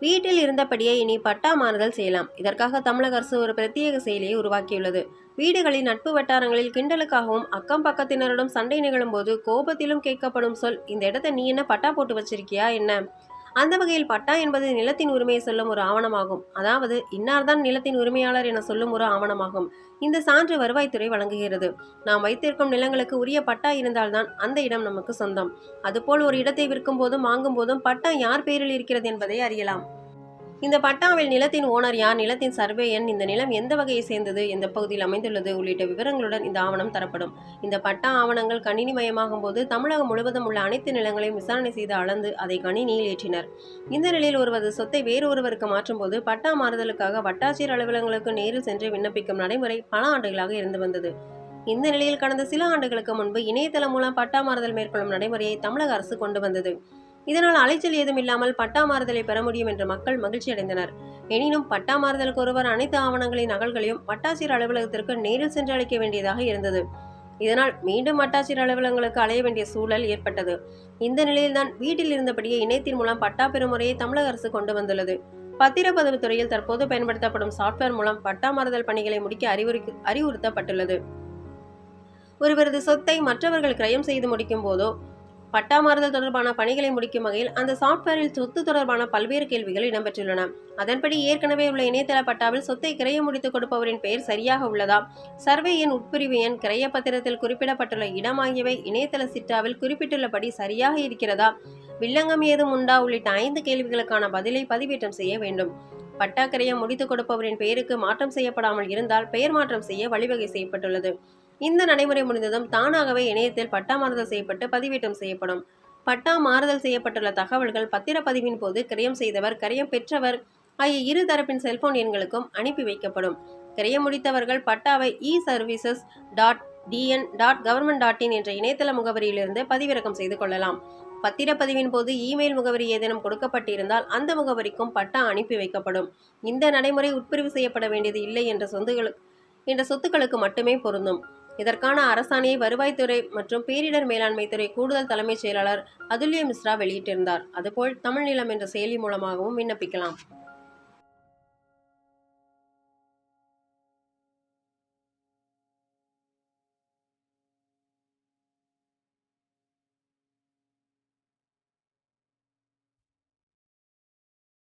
வீட்டில் இருந்தபடியே இனி பட்டா மாறுதல் செய்யலாம். இதற்காக தமிழக அரசு ஒரு பிரத்யேக செயலியை உருவாக்கியுள்ளது. வீடுகளின் நட்பு வட்டாரங்களில் கிண்டலுக்காகவும் அக்கம் பக்கத்தினரிடம் சண்டை நிகழும் போது கோபத்திலும் கேட்கப்படும் சொல் இந்த இடத்த நீ என்ன பட்டா போட்டு வச்சிருக்கியா? என்ன? அந்த வகையில் பட்டா என்பது நிலத்தின் உரிமையை சொல்லும் ஒரு ஆவணமாகும். அதாவது இன்னார்தான் நிலத்தின் உரிமையாளர் என சொல்லும் ஒரு ஆவணமாகும். இந்த சான்று வருவாய்த்துறை வழங்குகிறது. நாம் வைத்திருக்கும் நிலங்களுக்கு உரிய பட்டா இருந்தால்தான் அந்த இடம் நமக்கு சொந்தம். அதுபோல் ஒரு இடத்தை விற்கும் போதும் வாங்கும் போதும் பட்டா யார் பெயரில் இருக்கிறது என்பதை அறியலாம். இந்த பட்டாவில் நிலத்தின் ஓனர் யார்? நிலத்தின் சர்வே எண்? இந்த நிலம் எந்த வகையை சேர்ந்தது? எந்த பகுதியில் அமைந்துள்ளது? உள்ளிட்ட விவரங்களுடன் இந்த ஆவணம் தரப்படும். இந்த பட்டா ஆவணங்கள் கணினி மயமாகும் போது தமிழகம் முழுவதும் உள்ள அனைத்து நிலங்களையும் விசாரணை செய்து அளந்து அதை கணினியில் ஏற்றினர். இந்த நிலையில் ஒருவரது சொத்தை வேறு ஒருவருக்கு மாற்றும் போது பட்டா மாறுதலுக்காக வட்டாட்சியர் அலுவலகங்களுக்கு நேரில் சென்று விண்ணப்பிக்கும் நடைமுறை பல ஆண்டுகளாக இருந்து வந்தது. இந்த நிலையில் கடந்த சில ஆண்டுகளுக்கு முன்பு இணையதளம் மூலம் பட்டா மாறுதல் மேற்கொள்ளும் நடைமுறையை தமிழக அரசு கொண்டு வந்தது. இதனால் அலைச்சல் ஏதும் இல்லாமல் பட்டா மாறுதலை பெற முடியும் என்று மக்கள் மகிழ்ச்சி அடைந்தனர். எனினும் பட்டா மாறுதலுக்கு ஒருவர் அனைத்து ஆவணங்களின் நகல்களையும் வட்டாட்சியர் அலுவலகத்திற்கு நேரில் சென்று அளிக்க வேண்டியதாக இருந்தது. இதனால் மீண்டும் வட்டாட்சியர் அலுவலகங்களுக்கு அலைய வேண்டிய சூழல் ஏற்பட்டது. இந்த நிலையில்தான் வீட்டில் இருந்தபடியே இணையத்தின் மூலம் பட்டா பெறும் முறையை தமிழக அரசு கொண்டு வந்துள்ளது. பத்திரப்பதிவு துறையில் தற்போது பயன்படுத்தப்படும் சாஃப்ட்வேர் மூலம் பட்டா மாறுதல் பணிகளை முடிக்க அறிவுறு அறிவுறுத்தப்பட்டுள்ளது. ஒருவரது சொத்தை மற்றவர்கள் கிரயம் செய்து முடிக்கும் போதோ பட்டா மாறுதல் தொடர்பான பணிகளை முடிக்கும் வகையில் அந்த சாஃப்ட்வேரில் சொத்து தொடர்பான பல்வேறு கேள்விகள் இடம்பெற்றுள்ளன. அதன்படி ஏற்கனவே உள்ள இணையதள பட்டாவில் சொத்தை கிரைய முடித்துக் கொடுப்பவரின் பெயர் சரியாக உள்ளதா? சர்வே எண் உட்பிரிவு எண் கிரைய பத்திரத்தில் குறிப்பிடப்பட்டுள்ள இடம் ஆகியவை இணையதள சிட்டாவில் குறிப்பிட்டுள்ளபடி சரியாக இருக்கிறதா? வில்லங்கம் ஏதும் உண்டா? உள்ளிட்ட ஐந்து கேள்விகளுக்கான பதிலை பதிவேற்றம் செய்ய வேண்டும். பட்டா கிரயம் முடித்துக் கொடுப்பவரின் பெயருக்கு மாற்றம் செய்யப்படாமல் இருந்தால் பெயர் மாற்றம் செய்ய வழிவகை செய்யப்பட்டுள்ளது. இந்த நடைமுறை முடிந்ததும் தானாகவே இணையத்தில் பட்டா மாறுதல் செய்யப்பட்டு பதிவேற்றம் செய்யப்படும். பட்டா மாறுதல் செய்யப்பட்டுள்ள தகவல்கள் பத்திரப்பதிவின் போது கிரயம் செய்தவர் கிரயம் பெற்றவர் ஆகிய இரு தரப்பின் செல்போன் எண்களுக்கும் அனுப்பி வைக்கப்படும். கிரயம் முடித்தவர்கள் பட்டாவை e services dot TN dot government dot in என்ற இணையதள முகவரியிலிருந்து பதிவிறக்கம் செய்து கொள்ளலாம். பத்திரப்பதிவின் போது இமெயில் முகவரி ஏதேனும் கொடுக்கப்பட்டிருந்தால் அந்த முகவரிக்கும் பட்டா அனுப்பி வைக்கப்படும். இந்த நடைமுறை உட்பிரிவு செய்யப்பட வேண்டியது இல்லை என்ற சொந்துகளுக்கு என்ற சொத்துக்களுக்கு மட்டுமே பொருந்தும். இதற்கான அரசாணையை வருவாய்த்துறை மற்றும் பேரிடர் மேலாண்மை துறை கூடுதல் தலைமைச் செயலாளர் அதுல்ய மிஸ்ரா வெளியிட்டிருந்தார். அதுபோல் தமிழ் நிலம் என்ற செயலி மூலமாகவும் விண்ணப்பிக்கலாம்.